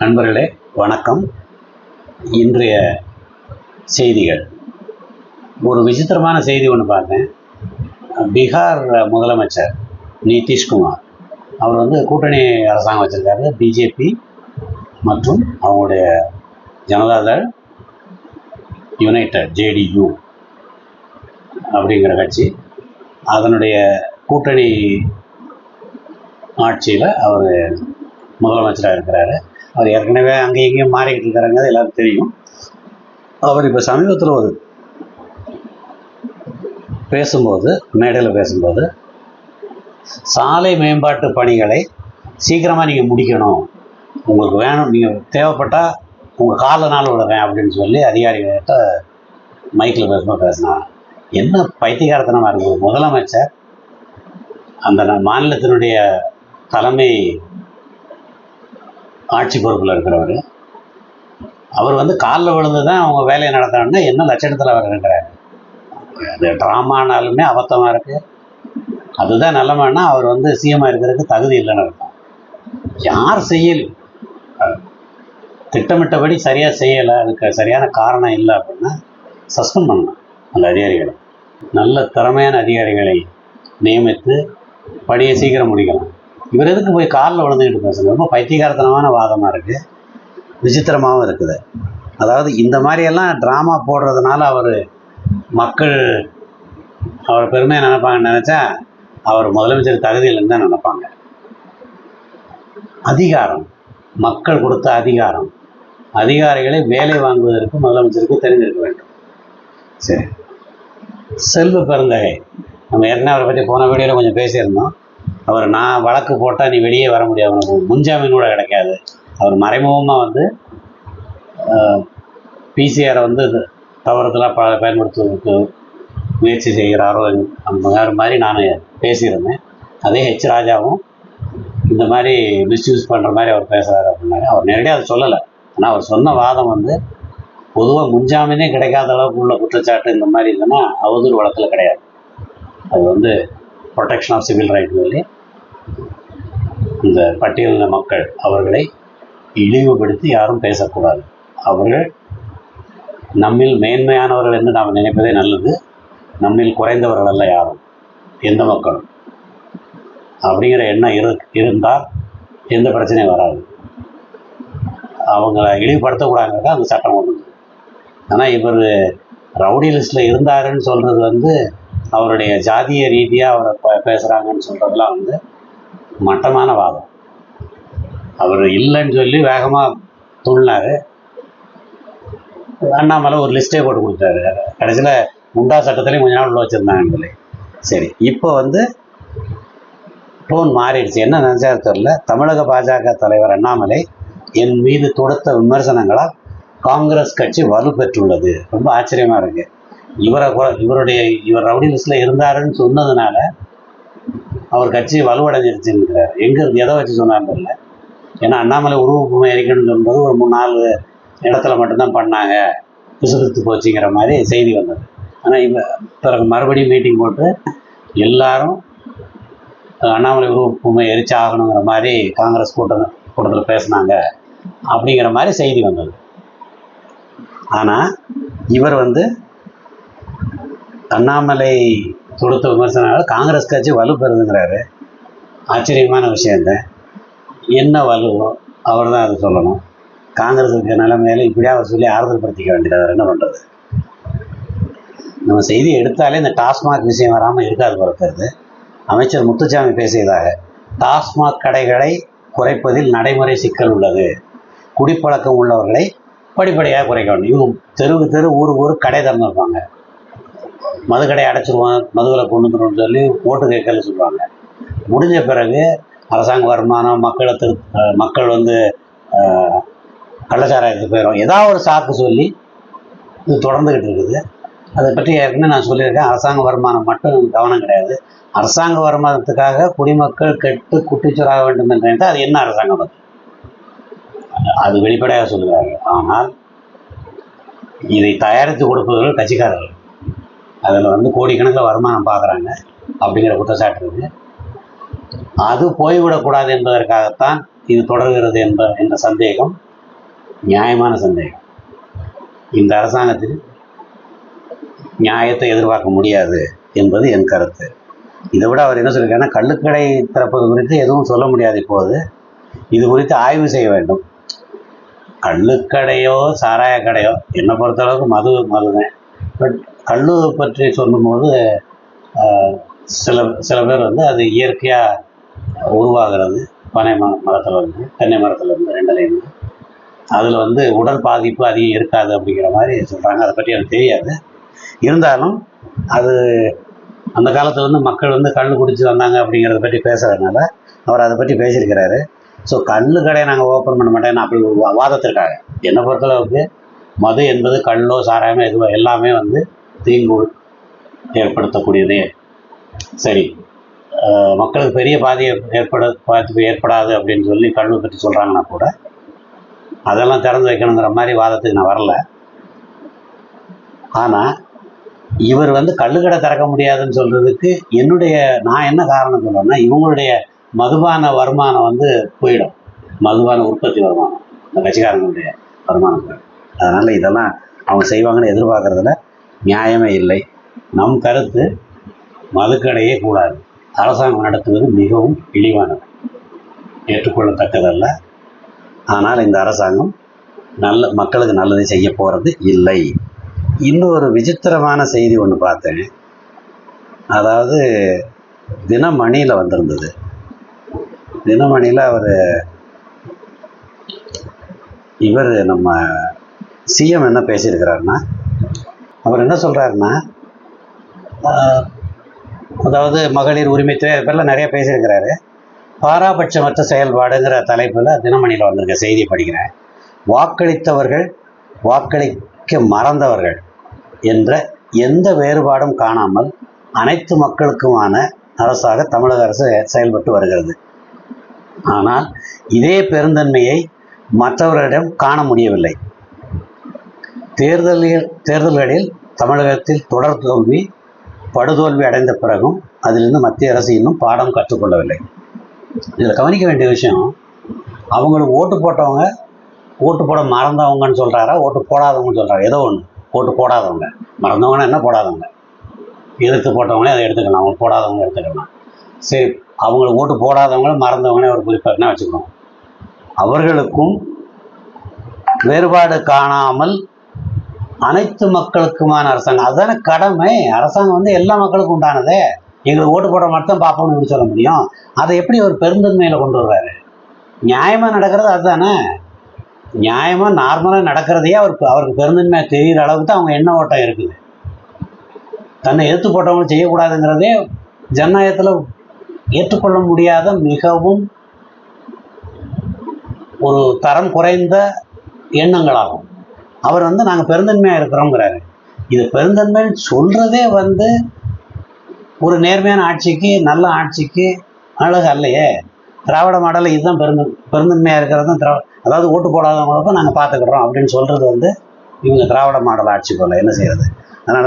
நண்பர்களே வணக்கம். இன்றைய செய்திகள். ஒரு விசித்திரமான செய்தி ஒன்று பார்த்தேன். பீகார் முதலமைச்சர் நிதிஷ்குமார் அவர் வந்து கூட்டணி அரசாங்கம் வச்சிருக்காரு பிஜேபி மற்றும் அவங்களுடைய ஜனதாதள் யுனைடெட் ஜேடியு அப்படிங்கிற கட்சி. அதனுடைய கூட்டணி ஆட்சியில் அவர் முதலமைச்சராக இருக்கிறாரு. அவர் ஏற்கனவே அங்கே இங்கேயும் மாறிக்கிட்டு இருக்கிறாங்க அது எல்லாருக்கும் தெரியும். அவர் இப்போ சமீபத்தில் ஒரு பேசும்போது மேடையில் பேசும்போது சாலை மேம்பாட்டு பணிகளை சீக்கிரமாக நீங்கள் முடிக்கணும். உங்களுக்கு வேணும் நீங்கள் தேவைப்பட்டால் உங்கள் கால நாள் விடுறேன் அப்படின்னு சொல்லி அதிகாரிகள்கிட்ட மைக்கில் பேசும்போது பேசினா என்ன பைத்தியகாரத்தனமாக இருக்குது? முதலமைச்சர் அந்த மாநிலத்தினுடைய தலைமை ஆட்சி பொறுப்பில் இருக்கிறவர். அவர் வந்து காலில் விழுந்து தான் அவங்க வேலையை நடத்தணும்னா என்ன லட்சணத்தில் அவர் இருக்கிறார்? அது ட்ராமானாலுமே அபத்தமாக இருக்குது அதுதான் நிலமைன்னா அவர் வந்து சிஎம்மாக இருக்கிறதுக்கு தகுதி இல்லைன்னு இருக்கும் யார் செய்யல? திட்டமிட்டபடி சரியாக செய்யலை அதுக்கு சரியான காரணம் இல்லை அப்படின்னா சஸ்பெண்ட் பண்ணலாம் அந்த அதிகாரிகளை. நல்ல திறமையான அதிகாரிகளை நியமித்து பணியை சீக்கிரம் முடிக்கலாம். இவர் எதுக்கு போய் காலில் விழுந்துக்கிட்டு பேசணும் ரொம்ப பைத்தியகாரத்தனமான வாதமாக இருக்குது விசித்திரமாகவும் இருக்குது. அதாவது இந்த மாதிரியெல்லாம் ட்ராமா போடுறதுனால அவர் மக்கள் அவர் பெருமையாக நினைப்பாங்கன்னு நினச்சா அவர் முதலமைச்சர் தகுதி தான் நினைப்பாங்க. அதிகாரம். மக்கள் கொடுத்த அதிகாரம். அதிகாரிகளை வேலை வாங்குவதற்கு முதலமைச்சருக்கு தெரிஞ்சிருக்க வேண்டும். சரி. செல்வ பெருந்தகை. நம்ம ஏற்கனவே அவரை பற்றி போன வீடியோவில் கொஞ்சம் பேசியிருந்தோம். அவர் நான் வழக்கு போட்டால் நீ வெளியே வர முடியாது. அவனுக்கு முன்ஜாமீன் கூட கிடைக்காது. அவர் மறைமுகமாக வந்து பிசிஆரை வந்து தவறுதலாக ப பயன்படுத்துவதற்கு முயற்சி செய்கிறாரோ அந்த மாதிரி மாதிரி நான் பேசியிருந்தேன். அதே ஹெச் ராஜாவும் இந்த மாதிரி மிஸ்யூஸ் பண்ணுற மாதிரி அவர் பேசுகிறாரு அப்படின்னாரு. அவர் நேரடியாக அதை சொல்லலை. ஆனால் அவர் சொன்ன வாதம் வந்து பொதுவாக முன்ஜாமீனே கிடைக்காத அளவுக்கு உள்ள குற்றச்சாட்டு இந்த மாதிரி இருந்ததுன்னா அவதூறு வழக்கில் கிடையாது. அது வந்து ப்ரொடெக்ஷன் ஆஃப் சிவில் ரைட் சொல்லி இந்த பட்டியலின மக்கள் அவர்களை இழிவுபடுத்தி யாரும் பேசக்கூடாது. அவர்கள் நம்மில் மேன்மையானவர்கள் என்று நாம் நினைப்பதே நல்லது. நம்மில் குறைந்தவர்கள் அல்ல யாரும். எந்த மக்களும். அப்படிங்கிற எண்ணம் இரு இருந்தால் எந்த பிரச்சனையும் வராது. அவங்கள இழிவுபடுத்தக்கூடாதுங்கிறத அந்த சட்டம் கொண்டு ஆனால் இவர் ரவுடி லிஸ்ட்டில் இருந்தாருன்னு சொல்கிறது வந்து அவருடைய ஜாதிய ரீதியாக அவரை ப பேசுகிறாங்கன்னு சொல்கிறதுலாம் வந்து மட்டமான வாதம். அவர் இல்லைன்னு சொல்லி வேகமாக துள்ளினார் அண்ணாமலை ஒரு லிஸ்ட்டே போட்டு கொடுத்தாரு. கடைசியில் முண்டா சட்டத்திலையும் கொஞ்ச நாள் உள்ள வச்சுருந்தாங்கன்னு சொல்லி. சரி இப்போ வந்து டோன் மாறிடுச்சு. என்ன நினச்சாரு தெரில தமிழக பாஜக தலைவர் அண்ணாமலை என் மீது தொடுத்த விமர்சனங்களால் காங்கிரஸ் கட்சி வலுப்பெற்றுள்ளது. ரொம்ப ஆச்சரியமாக இருக்குது இவரை கூட இவருடைய இவர் ரவுடி லிஸ்ட்டில் இருந்தாருன்னு சொன்னதுனால அவர் கட்சி வலுவடைஞ்சிருச்சுங்கிறார் எங்கே இருந்து எதை வச்சு சொன்னார் தெரியல. ஏன்னா அண்ணாமலை உருவப்பூமை எரிக்கணும்னு சொல்லும்போது ஒரு மூணு நாலு இடத்துல மட்டும்தான் பண்ணாங்க. பிசுபிசுத்து போச்சுங்கிற மாதிரி செய்தி வந்தது. ஆனால் இப்போ பிறகு மறுபடியும் மீட்டிங் போட்டு எல்லாரும் அண்ணாமலை உருவப்பூமை எரிச்சு ஆகணுங்கிற மாதிரி காங்கிரஸ் கூட்டம் கூட்டத்தில் பேசினாங்க அப்படிங்கிற மாதிரி செய்தி வந்தது. ஆனால் இவர் வந்து அண்ணாமலை தொடுத்த விமர்சனால காங்கிரஸ் கட்சி வலுப்பெறுதுங்கிறாரு ஆச்சரியமான விஷயந்தான் என்ன வலுவோ அவர் தான் அதை சொல்லணும். காங்கிரஸுக்கு நிலைமையில இப்படியே அவர் சொல்லி ஆறுதல் படுத்திக்க வேண்டியது அவர் என்ன பண்ணுறது நம்ம செய்தி எடுத்தாலே இந்த டாஸ்மாக் விஷயம் வராமல் இருக்காது பிறக்கிறது அமைச்சர் முத்துச்சாமி பேசியதாக டாஸ்மாக் கடைகளை குறைப்பதில் நடைமுறை சிக்கல் உள்ளது. குடிப்பழக்கம் உள்ளவர்களை படிப்படியாக குறைக்க வேண்டும். இவங்க தெருவுக்கு தெரு ஊருக்கு ஊர் கடை திறந்துருப்பாங்க மது கடையை அடைச்சிருவோம் மதுவில் கொண்டு வந்துடும் சொல்லி ஓட்டு கேட்கல சொல்லுவாங்க. முடிஞ்ச பிறகு அரசாங்க வருமானம் மக்களை திரு மக்கள் வந்து கள்ளச்சாராயத்துக்கு போயிடும் ஏதாவது ஒரு சாக்கு சொல்லி இது தொடர்ந்துக்கிட்டு இருக்குது. அதை பற்றி ஏற்கனவே நான் சொல்லியிருக்கேன். அரசாங்க வருமானம் மட்டும் கவனம் கிடையாது. அரசாங்க வருமானத்துக்காக குடிமக்கள் கெட்டு குட்டிச்சோராக வேண்டும் என்று நினைத்தால் அது என்ன அரசாங்கம் அது? அது வெளிப்படையாக சொல்லுகிறார்கள். ஆனால் இதை தயாரித்து கொடுப்பவர்கள் கட்சிக்காரர்கள். அதில் வந்து கோடிக்கணக்கில் வருமானம் பார்க்குறாங்க அப்படிங்கிற குற்றச்சாட்டு இருக்குது அது போய்விடக்கூடாது என்பதற்காகத்தான் இது தொடர்கிறது என்ற என்ற சந்தேகம் நியாயமான சந்தேகம். இந்த அரசாங்கத்தில் நியாயத்தை எதிர்பார்க்க முடியாது என்பது என் கருத்து. இதை விட அவர் என்ன சொல்லியிருக்காருன்னா கள்ளுக்கடை திறப்பது குறித்து எதுவும் சொல்ல முடியாது இப்போது. இது குறித்து ஆய்வு செய்ய வேண்டும். கள்ளுக்கடையோ சாராய கடையோ என்னை பொறுத்தளவுக்கு மது மதுதான். பட் கள்ளு பற்றி சொல்லும்போது சில சில பேர் வந்து அது இயற்கையாக உருவாகிறது. பனை ம மரத்தில் இருந்து தென்னை மரத்தில் இருந்து ரெண்டுலேருந்து அதில் வந்து உடல் பாதிப்பு அதிகம் இருக்காது அப்படிங்கிற மாதிரி சொல்கிறாங்க அதை பற்றி எனக்கு தெரியாது. இருந்தாலும் அது அந்த காலத்தில் வந்து மக்கள் வந்து கல் குடிச்சு வந்தாங்க அப்படிங்கிறத பற்றி பேசுகிறதுனால அவர் அதை பற்றி பேசியிருக்கிறாரு. ஸோ கல் கடையை நாங்கள் ஓப்பன் பண்ண மாட்டேன்னு அப்படி வாதத்திற்காக. என்னை பொறுத்தளவுக்கு மது என்பது கல்லோ சாராயமோ எதுவோ எல்லாமே வந்து தீங்கு ஏற்படுத்தக்கூடியதே. சரி. மக்களுக்கு பெரிய பாதியை ஏற்பட பாதிப்பு ஏற்படாது அப்படின்னு சொல்லி கழுவு பற்றி சொல்கிறாங்கன்னா கூட அதெல்லாம் திறந்து வைக்கணுங்கிற மாதிரி வாதத்துக்கு நான் வரல. ஆனால் இவர் வந்து கல்லுக்கடை திறக்க முடியாதுன்னு சொல்கிறதுக்கு என்னுடைய நான் என்ன காரணம் சொல்கிறேன்னா இவங்களுடைய மதுபான வருமானம் வந்து போயிடும். மதுபான உற்பத்தி வருமானம். இந்த கட்சிக்காரங்களுடைய வருமானம் போயிடும். இதெல்லாம் அவங்க செய்வாங்கன்னு எதிர்பார்க்குறதுல நியாயமே இல்லை. நம் கருத்து மதுக்கடையே கூடாது. அரசாங்கம் நடத்துவது மிகவும் இழிவானது. ஏற்றுக்கொள்ளத்தக்கதல்ல. ஆனால் இந்த அரசாங்கம் நல்ல மக்களுக்கு நல்லது செய்ய போகிறது இல்லை. இன்னொரு விசித்திரமான செய்தி ஒன்று பார்த்தேன். அதாவது தினமணியில் வந்திருந்தது. தினமணியில் அவர் இவர் நம்ம சிஎம் என்ன பேசியிருக்கிறாருன்னா அவர் என்ன சொல்கிறாருன்னா அதாவது மகளிர் உரிமைத்துறை அது பேரில் நிறைய பேசியிருக்கிறாரு. பாராபட்சமற்ற செயல்பாடுங்கிற தலைப்பில் தினமணியில் வந்திருக்க செய்தி படிக்கிறேன். வாக்களித்தவர்கள் வாக்களிக்க மறந்தவர்கள் என்ற எந்த வேறுபாடும் காணாமல் அனைத்து மக்களுக்குமான அரசாக தமிழக அரசு செயல்பட்டு வருகிறது. ஆனால் இதே பெருந்தன்மையை மற்றவர்களிடம் காண முடியவில்லை. தேர்தலில் தேர்தல்களில் தமிழகத்தில் தொடர் தோல்வி படுதோல்வி அடைந்த பிறகும் அதிலிருந்து மத்திய அரசு இன்னும் பாடம் கற்றுக்கொள்ளவில்லை. இதில் கவனிக்க வேண்டிய விஷயம் அவங்களுக்கு ஓட்டு போட்டவங்க ஓட்டு போட மறந்தவங்கன்னு சொல்கிறாரா ஓட்டு போடாதவங்கன்னு சொல்கிறாரு ஏதோ ஒன்று ஓட்டு போடாதவங்க. மறந்தவங்கன்னா என்ன போடாதவங்க? எதிர்த்து போட்டவங்களே அதை எடுத்துக்கலாம். அவங்க போடாதவங்க எடுத்துக்கலாம். சரி அவங்களுக்கு ஓட்டு போடாதவங்களும் மறந்தவங்களே ஒரு குறிப்பாக வச்சுக்கணும்? அவர்களுக்கும் வேறுபாடு காணாமல் அனைத்து மக்களுக்குமான அரசாங்கம். அதுதானே கடமை. அரசாங்கம் வந்து எல்லா மக்களுக்கும் உண்டானதே. எங்களுக்கு ஓட்டு போட மட்டும் பார்ப்போம்னு சொல்ல முடியும். அதை எப்படி அவர் பெருந்தன்மையில் கொண்டு வர்றாரு நியாயமாக நடக்கிறது அதுதானே. நியாயமாக நார்மலாக நடக்கிறதையே அவருக்கு அவருக்கு பெருந்தன்மையாக தெரிகிற அளவுக்கு தான் அவங்க எண்ண ஓட்டம் இருக்குது. தன்னை எதிர்த்து போட்டவங்களும் செய்யக்கூடாதுங்கிறதே ஜனநாயகத்தில் ஏற்றுக்கொள்ள முடியாத மிகவும் ஒரு தரம் குறைந்த எண்ணங்களாகும். அவர் வந்து நாங்கள் பெருந்தன்மையாக இருக்கிறோங்கிறாரு. இது பெருந்தன்மைன்னு சொல்கிறதே வந்து ஒரு நேர்மையான ஆட்சிக்கு நல்ல ஆட்சிக்கு அழகு அல்லையே. திராவிட மாடலில் இதுதான் பெருந்தன் பெருந்தன்மையாக இருக்கிறது தான் திராவிட அதாவது ஓட்டு போடாதவங்களுக்கும் நாங்கள் பார்த்துக்கிறோம் அப்படின்னு சொல்கிறது வந்து இவங்க திராவிட மாடல் ஆட்சி போல என்ன செய்யறது? அதனால